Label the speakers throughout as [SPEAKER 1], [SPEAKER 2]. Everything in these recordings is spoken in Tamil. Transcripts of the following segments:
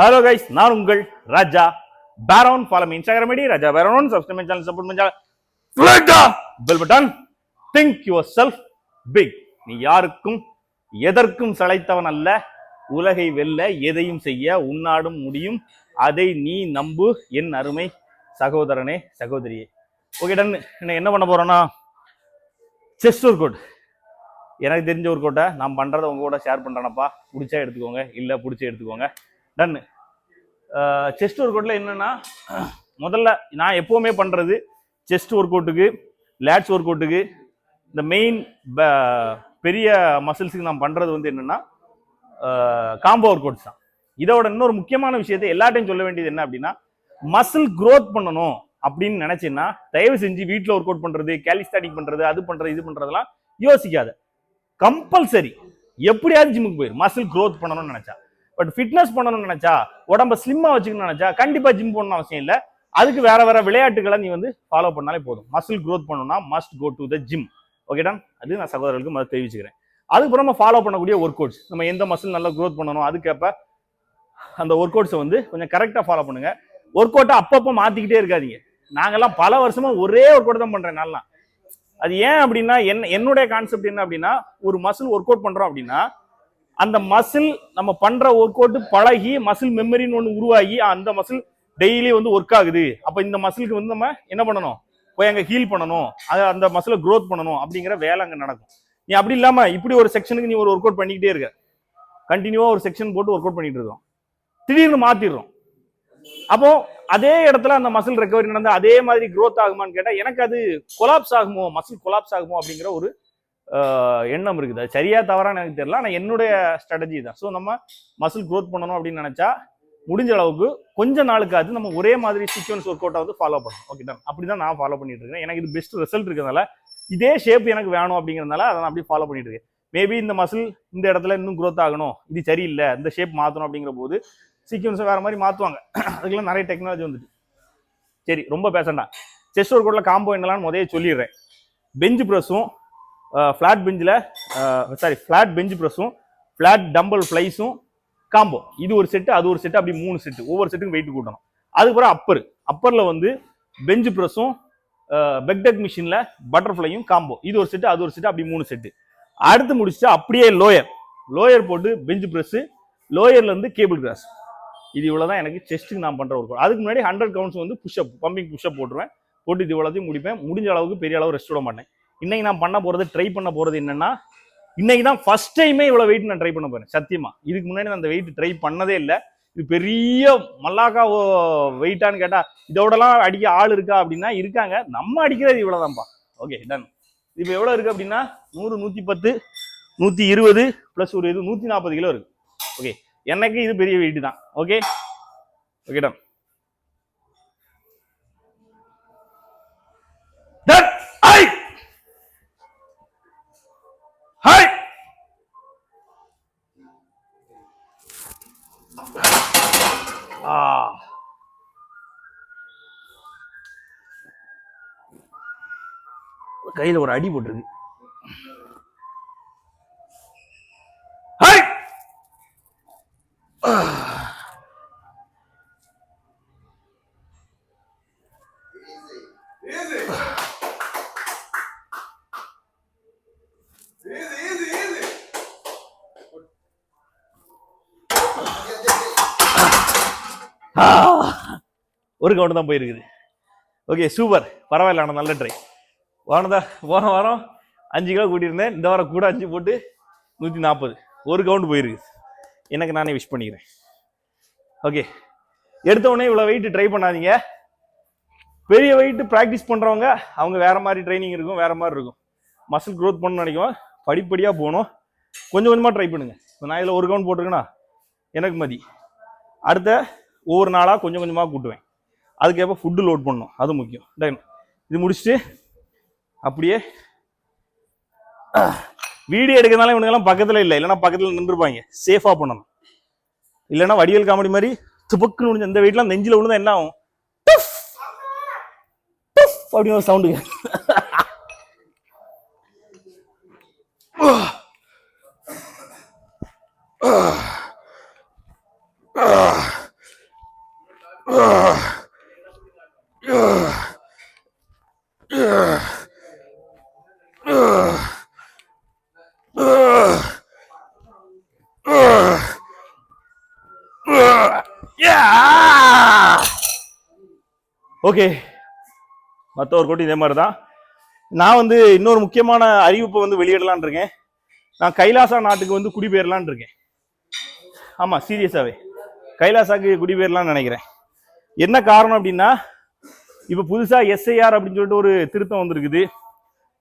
[SPEAKER 1] ஹலோ கைஸ் நான் உங்கள் Raja Peron. Follow Instagram ID Raja Peron. Subscribe channel support பண்ணா bell button think yourself big நீ யாருக்கும் எதற்கும் சளைத்தவன் அல்ல. உலகை வெல்ல எதையும் செய்ய உன்னாடும் முடியும். அதை நீ நம்பு என் அருமை சகோதரனே சகோதரியே. ஓகே டன் என்ன பண்ண போறோம்னா செஸ் ஒர்க் அவுட் எனக்கு தெரிஞ்ச ஒரு கோட்டை நான் பண்ணுறதை உங்க கூட ஷேர் பண்ணுறேனப்பா பிடிச்சா எடுத்துக்கோங்க இல்லை பிடிச்சி எடுத்துக்கோங்க. டன்னு செஸ்ட் ஒர்க் அவுட்டில் என்னென்னா முதல்ல நான் எப்போவுமே பண்ணுறது செஸ்ட் ஒர்க் அவுட்டுக்கு லேட்ஸ் ஒர்க் அவுட்டுக்கு இந்த மெயின் பெரிய மசில்ஸுக்கு நான் பண்ணுறது வந்து என்னென்னா காம்போ ஒர்க் அவுட்ஸ் தான். இதோட இன்னொரு முக்கியமான விஷயத்தை எல்லாட்டையும் சொல்ல வேண்டியது என்ன அப்படின்னா மசில் க்ரோத் பண்ணணும் அப்படின்னு நினச்சேன்னா தயவு செஞ்சு வீட்டில் ஒர்க் அவுட் பண்ணுறது கேலிஸ்டாட்டிக் பண்ணுறது அது பண்ணுறது இது பண்ணுறதெல்லாம் யோசிக்காத. கம்பல்சரி எப்படியாவது ஜிம்முக்கு போயிரு. மசில் க்ரோத் பண்ணணும்னு நினச்சா. பட் ஃபிட்னஸ் பண்ணணும்னு நினைச்சா உடம்ப ஸ்லிம்மா வச்சுக்கணும்னு நினைச்சா கண்டிப்பா ஜிம் போகணும்னு அவசியம் இல்லை. அதுக்கு வேற வேற விளையாட்டுகளை நீ வந்து ஃபாலோ பண்ணாலே போதும். மசில் க்ரோத் பண்ணணும்னா must go to the gym ஓகேடா அது நான் சகோதரர்களுக்கு முதல்ல தெரிவிச்சுக்கிறேன். அதுக்கப்புறமா ஃபாலோ பண்ணக்கூடிய ஒர்க் அவுட்ஸ் நம்ம எந்த மசில் நல்லா க்ரோத் பண்ணணும் அதுக்கேற்ப அந்த ஒர்க் அவுட்ஸை வந்து கொஞ்சம் கரெக்டாக ஃபாலோ பண்ணுங்க. ஒர்க் அவுட்டை அப்பப்போ மாற்றிக்கிட்டே இருக்காதீங்க. நாங்கள்லாம் பல வருஷமா ஒரே ஒர்க் அவுட் தான் பண்ணுறேன் நல்லா அது ஏன் அப்படின்னா என்ன என்னுடைய கான்செப்ட் என்ன அப்படின்னா ஒரு மசில் ஒர்க் அவுட் பண்ணுறோம் அப்படின்னா அந்த மசில் நம்ம பண்ற ஒர்க் அவுட் பழகி மசில் மெமரின்னு ஒன்று உருவாகி அந்த மசில் டெய்லி வந்து ஒர்க் ஆகுது. அப்போ இந்த மசிலுக்கு வந்து நம்ம என்ன பண்ணணும்? போய் அங்கே ஹீல் பண்ணணும். அது அந்த மசிலை க்ரோத் பண்ணணும் அப்படிங்கிற வேலை அங்கே நடக்கும். நீ அப்படி இல்லாம இப்படி ஒரு செக்ஷனுக்கு நீ ஒரு ஒர்க் அவுட் பண்ணிக்கிட்டே இருக்க. கண்டினியூவா ஒரு செக்ஷன் போட்டு ஒர்க் அவுட் பண்ணிட்டு இருக்கோம் திடீர்னு மாத்திடுறோம். அப்போ அதே இடத்துல அந்த மசில் ரெக்கவரி நடந்து அதே மாதிரி க்ரோத் ஆகுமான்னு கேட்டால் எனக்கு அது கொலாப்ஸ் ஆகுமோ? மசில் கொலாப்ஸ் ஆகுமோ? அப்படிங்கிற ஒரு எண்ணம் இருக்குது. அது சரியாக தவறான்னு எனக்கு தெரியல. ஆனால் என்னுடைய ஸ்ட்ராட்டஜி தான். ஸோ நம்ம மசில் க்ரோத் பண்ணணும் அப்படின்னு நினச்சா முடிஞ்ச அளவுக்கு கொஞ்ச நாளுக்காவது நம்ம ஒரே மாதிரி சீக்வன்ஸ் ஒர்க் அவுட்டை வந்து ஃபாலோ பண்ணணும். ஓகே தான் அப்படி தான் நான் ஃபாலோ பண்ணிட்டு இருக்கேன். எனக்கு இது பெஸ்ட் ரிசல்ட் இருக்கிறதுனால இதே ஷேப் எனக்கு வேணும் அப்படிங்கிறதுனால அதை நான் அப்படி ஃபாலோ பண்ணிட்டு இருக்கேன். மேபி இந்த மசில் இந்த இடத்துல இன்னும் க்ரோத் ஆகணும். இது சரியில்லை. இந்த ஷேப் மாற்றணும் அப்படிங்கிற போது சீக்வன்ஸை வேற மாதிரி மாற்றுவாங்க அதுக்கெல்லாம் நிறைய டெக்னாலஜி வந்துட்டு. சரி ரொம்ப பேசண்டா செஸ்ட் ஒர்க் அவுட்டில் காம்போ என்னலான்னு முதல்ல சொல்லிடுறேன். பெஞ்ச் ப்ரெஸ்ஸும் ஃப்ளாட் பெஞ்சில் சாரி ஃப்ளாட் பெஞ்ச் ப்ரெஸ்ஸும் ஃப்ளாட் டம்பிள் ஃப்ளைஸும் காம்போ இது ஒரு செட்டு அது ஒரு செட்டு அப்படி மூணு செட்டு ஒவ்வொரு செட்டுக்கும் வெயிட் கூட்டணும். அதுக்கப்புறம் அப்பர் அப்பரில் வந்து பெஞ்ச் ப்ரெஸ்ஸும் பெக்டெக் மிஷினில் பட்டர்ஃப்ளையும் காம்போ இது ஒரு செட்டு அது ஒரு செட்டு அப்படி மூணு செட்டு அடுத்து முடிச்சுட்டு அப்படியே லோயர் லோயர் போட்டு பெஞ்ச் ப்ரெஸ்ஸு லோயர்லேருந்து கேபிள் கிராஸ் இது இவ்வளோ தான் எனக்கு செஸ்ட்டுக்கு நான் பண்ணுற ஒரு அதுக்கு முன்னாடி ஹண்ட்ரட் கவுண்ட்ஸ் வந்து புஷ்அப் பம்பிங் புஷ்அப் போட்டுருவேன். போட்டு இது இவ்வளோத்தையும் முடிப்பேன். முடிஞ்ச அளவுக்கு பெரிய அளவு ரெஸ்ட் விட மாட்டேன். இன்னைக்கு நான் பண்ண போறது ட்ரை பண்ண போறது என்னன்னா இன்னைக்கு தான் ஃபர்ஸ்ட் டைமே இவ்வளவு வெயிட் நான் ட்ரை பண்ண போறேன் சத்தியமா. இதுக்கு முன்னாடி நான் அந்த வெயிட் ட்ரை பண்ணதே இல்லை. இது பெரிய மல்லாக்கா வெயிட்டான்னு கேட்டா இதோடலாம் அடிக்க ஆள் இருக்கா அப்படின்னா இருக்காங்க. நம்ம அடிக்கிறது இவ்வளவுதான்ப்பா. ஓகே டன் இப்போ எவ்வளவு இருக்கு அப்படின்னா நூறு நூத்தி பத்து நூத்தி இருபது பிளஸ் ஒரு இது நூத்தி நாற்பது கிலோ இருக்கு. ஓகே எனக்கு இது பெரிய வெயிட் தான். ஓகே ஓகே டன் கையில் ஒரு அடி போட்டிருக்கு. ஒரு கவுண்ட் தான் போயிருக்குது. ஓகே சூப்பர் பரவாயில்ல ஆனால் நல்ல ட்ரை போனதா போன வாரம் அஞ்சு கிலோ கூட்டியிருந்தேன். இந்த வாரம் கூட அஞ்சு போட்டு நூற்றி நாற்பது ஒரு கவுண்ட் போயிருக்கு. எனக்கு நானே விஷ் பண்ணிக்கிறேன். ஓகே எடுத்த உடனே இவ்வளோ வெயிட் ட்ரை பண்ணாதீங்க. பெரிய வெயிட் ப்ராக்டிஸ் பண்ணுறவங்க அவங்க வேறு மாதிரி ட்ரைனிங் இருக்கும் வேறு மாதிரி இருக்கும். மசில் க்ரோத் பண்ணணும்னு நினைக்கும் படிப்படியாக போகணும். கொஞ்சம் கொஞ்சமாக ட்ரை பண்ணுங்கள் இப்போ நான் இதில் ஒரு கவுண்ட் போட்டிருக்கேன்னா எனக்கு மதி. அடுத்த ஒவ்வொரு நாளாக கொஞ்சம் கொஞ்சமாக கூட்டுவேன். அதுக்கேற்ப ஃபுட்டு லோட் பண்ணணும். அது முக்கியம். டைம் இது முடிச்சுட்டு அப்படியே வீடியோ எடுக்கிறதுனால இவனுங்கெல்லாம் பக்கத்தில் இல்லை. இல்லைன்னா பக்கத்தில் நின்றுருப்பாங்க. சேஃபாக பண்ணணும் இல்லைன்னா வடிவேல் காமெடி மாதிரி துப்புக்குன்னு முடிஞ்ச இந்த வெயிட்லாம் நெஞ்சில் விழுந்தா என்ன ஆகும்? துஃப், அப்படின்னு ஒரு சவுண்டு ஓகே. மற்ற ஒரு கோட்டி இதே மாதிரி தான் நான் வந்து இன்னொரு முக்கியமான அறிவிப்பை வந்து வெளியிடலான் இருக்கேன். நான் கைலாசா நாட்டுக்கு வந்து குடிபெயரலான்னு இருக்கேன். ஆமாம் சீரியஸாகவே கைலாசாக்கு குடிபெயரலாம்னு நினைக்கிறேன். என்ன காரணம் அப்படின்னா இப்போ புதுசாக எஸ்ஐஆர் அப்படின்னு சொல்லிட்டு ஒரு திருத்தம் வந்திருக்குது.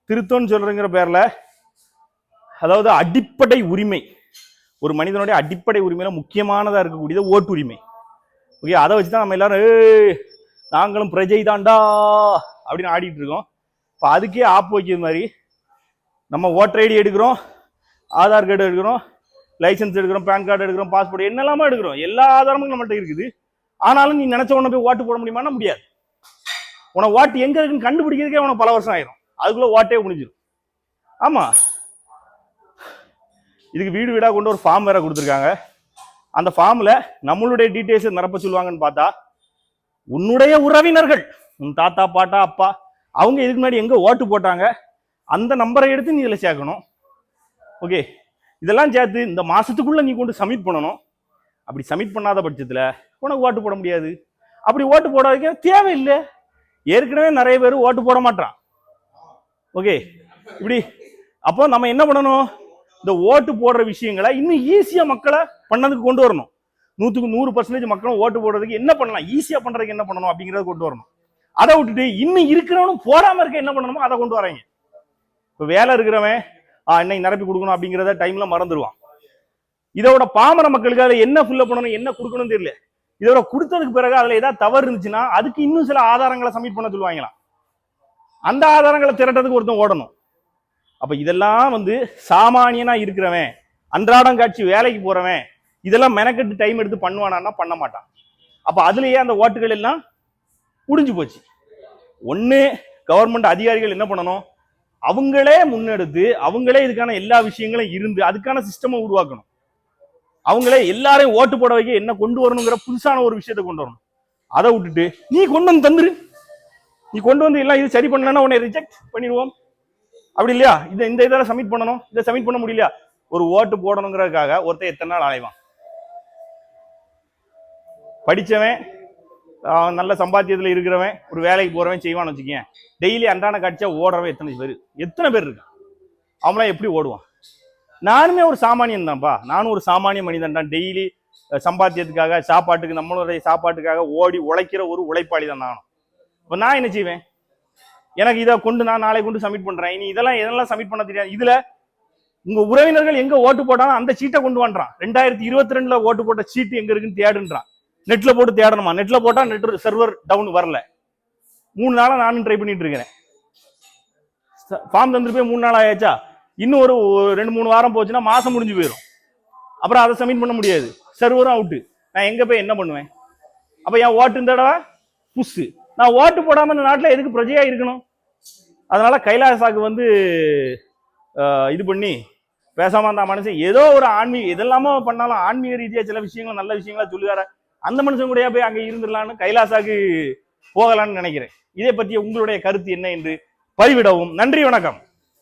[SPEAKER 1] திருத்தம்னு சொல்கிறேங்கிற பேரில் அதாவது அடிப்படை உரிமை. ஒரு மனிதனுடைய அடிப்படை உரிமையில் முக்கியமானதாக இருக்கக்கூடியது ஓட்டு உரிமை ஓகே அதை வச்சு தான் நம்ம எல்லாரும் "ஏய், நாங்களும் பிரஜை தாண்டா அப்படின்னு ஆடிட்டு இருக்கோம். இப்போ அதுக்கே ஆப் வைக்கிறது மாதிரி நம்ம ஓட்டர் ஐடி எடுக்கிறோம் ஆதார் கார்டு எடுக்கிறோம் லைசன்ஸ் எடுக்கிறோம் பேன் கார்டு எடுக்கிறோம் பாஸ்போர்ட் என்னெல்லாமோ எடுக்கிறோம். எல்லா ஆதாரமும் நம்மகிட்ட இருக்குது. ஆனாலும் நீ நினச்ச உடனே போய் ஓட்டு போட முடியுமான்னா முடியாது. உனக்கு ஓட்டு எங்கே இருக்குன்னு கண்டுபிடிக்கிறதுக்கே உனக்கு பல வருஷம் ஆயிரும். அதுக்குள்ளே ஓட்டே முடிஞ்சிடும் ஆமாம் இதுக்கு வீடு வீடாக கொண்டு ஒரு ஃபார்ம் வேற கொடுத்துருக்காங்க. அந்த ஃபார்மில் நம்மளுடைய டீட்டெயில்ஸ் நிரப்ப சொல்லுவாங்கன்னு பார்த்தா உன்னுடைய உறவினர்கள் உன் தாத்தா பாட்டா அப்பா அவங்க இதுக்கு முன்னாடி எங்கே ஓட்டு போட்டாங்க அந்த நம்பரை எடுத்து நீ இதில் சேர்க்கணும். ஓகே இதெல்லாம் சேர்த்து இந்த மாதத்துக்குள்ளே நீ கொண்டு சப்மிட் பண்ணணும். அப்படி சப்மிட் பண்ணாத பட்சத்தில் உனக்கு ஓட்டு போட முடியாது. அப்படி ஓட்டு போடாதீங்க தேவையில்லை. ஏற்கனவே நிறைய பேர் ஓட்டு போட மாட்டான் ஓகே இப்படி. அப்போ நம்ம என்ன பண்ணணும்? இந்த ஓட்டு போடுற விஷயங்களை இன்னும் ஈஸியா மக்களை பண்ணதுக்கு கொண்டு வரணும். நூற்றுக்கு நூறு பர்சன்டேஜ் மக்களும் ஓட்டு போடுறதுக்கு என்ன பண்ணலாம்? ஈஸியா பண்றதுக்கு என்ன பண்ணணும் அப்படிங்கறத கொண்டு வரணும். அதை விட்டுட்டு இன்னும் இருக்கிறவனும் போடாம இருக்க என்ன பண்ணணுமோ அதை கொண்டு வராங்க இப்போ வேலை இருக்கிறவன் இன்னைக்கு நிரப்பி கொடுக்கணும் அப்படிங்கிறத டைம்ல மறந்துடுவான் இதோட பாமர மக்களுக்கு அதில் என்ன ஃபில்லப் பண்ணணும் என்ன கொடுக்கணும் தெரியல. இதோட கொடுத்ததுக்கு பிறகு அதுல ஏதாவது தவறு இருந்துச்சுன்னா அதுக்கு இன்னும் சில ஆதாரங்களை சப்மிட் பண்ண சொல்லுவாங்களாம். அந்த ஆதாரங்களை திரட்டதுக்கு ஒருத்தன் ஓடணும். அப்ப இதெல்லாம் வந்து சாமானியனா இருக்கிறவன் அன்றாடம் காட்சி வேலைக்கு போறவன் இதெல்லாம் மெனக்கெட்டு டைம் எடுத்து பண்ணுவானான்னா பண்ண மாட்டான். அப்ப அதுலயே அந்த ஓட்டுகள் எல்லாம் முடிஞ்சு போச்சு. ஒன்று கவர்மெண்ட் அதிகாரிகள் என்ன பண்ணணும்? அவங்களே முன்னெடுத்து அவங்களே இதுக்கான எல்லா விஷயங்களும் இருந்து அதுக்கான சிஸ்டமை உருவாக்கணும். அவங்களே எல்லாரையும் ஓட்டு போட வைக்க என்ன கொண்டு வரணுங்கிற புதுசான ஒரு விஷயத்தை கொண்டு வரணும். அதை விட்டுட்டு நீ கொண்டு வந்து தந்துரு. நீ கொண்டு வந்து எல்லாம் இது சரி பண்ணலன்னா உன்னை ரிஜெக்ட் பண்ணிடுவோம். அப்படி இல்லையா? இதை இந்த இதெல்லாம் சப்மிட் பண்ணணும். இதை சப்மிட் பண்ண முடியலையா? ஒரு ஓட்டு போடணுங்கிறதுக்காக ஒருத்தன் எத்தனை நாள் அலைவான் படிச்சவன் நல்ல சம்பாத்தியத்துல இருக்கிறவன் ஒரு வேலைக்கு போறவன் செய்வான்னு வச்சுக்கேன் டெய்லி அன்றாட காட்சியா ஓடுறவன் எத்தனை பேர்? எத்தனை பேர் இருக்கான்? அவங்களாம் எப்படி ஓடுவான்? நானுமே ஒரு சாமானியன் தான்ப்பா நானும் ஒரு சாமானிய மனிதன் தான். டெய்லி சம்பாத்தியத்துக்காக சாப்பாட்டுக்கு நம்மளுடைய சாப்பாட்டுக்காக ஓடி உழைக்கிற ஒரு உழைப்பாளி தான் நானும். இப்போ நான் என்ன செய்வேன்? எனக்கு இதை கொண்டு நான் நாளை கொண்டு சப்மிட் பண்றேன். இனி இதெல்லாம் எதெல்லாம் சப்மிட் பண்ண தெரியாது. இதுல உங்க உறவினர்கள் எங்க ஓட்டு போட்டாலும் அந்த சீட்டை கொண்டு வந்துறான் ரெண்டாயிரத்தி இருபத்தி ரெண்டுல ஓட்டு போட்ட சீட்டு எங்க இருக்குன்னு தேடுன்றான். நெட்ல போட்டு தேடணுமா? நெட்ல போட்டா நெட் சர்வர் டவுன் வரல. மூணு நாளா நானும் ட்ரை பண்ணிட்டு இருக்கிறேன். ஃபார்ம் தந்துட்டு போய் மூணு நாள் ஆயாச்சா? இன்னும் ஒரு ரெண்டு மூணு வாரம் போச்சுன்னா மாசம் முடிஞ்சு போயிடும் அப்புறம் அதை சப்மிட் பண்ண முடியாது. சர்வரும் அவுட்டு நான் எங்க போய் என்ன பண்ணுவேன்? அப்ப என் ஓட்டு இந்த தடவை புஷ். நான் ஓட்டு போடாமல் இந்த நாட்டில் எதுக்கு பிரஜையாக இருக்கணும்? அதனால் கைலாசாக்கு வந்து இது பண்ணி பேசாமல் அந்த மனுஷன் ஏதோ ஒரு ஆன்மீக இதெல்லாமோ பண்ணாலும் ஆன்மீக ரீதியாக சில விஷயங்கள் நல்ல விஷயங்களா சொல்லுவார. அந்த மனுஷன் கூடயா போய் அங்கே இருந்துடலான்னு கைலாசாக்கு போகலான்னு நினைக்கிறேன். இதை பற்றிய உங்களுடைய கருத்து என்ன என்று பதிவிடவும். நன்றி வணக்கம்.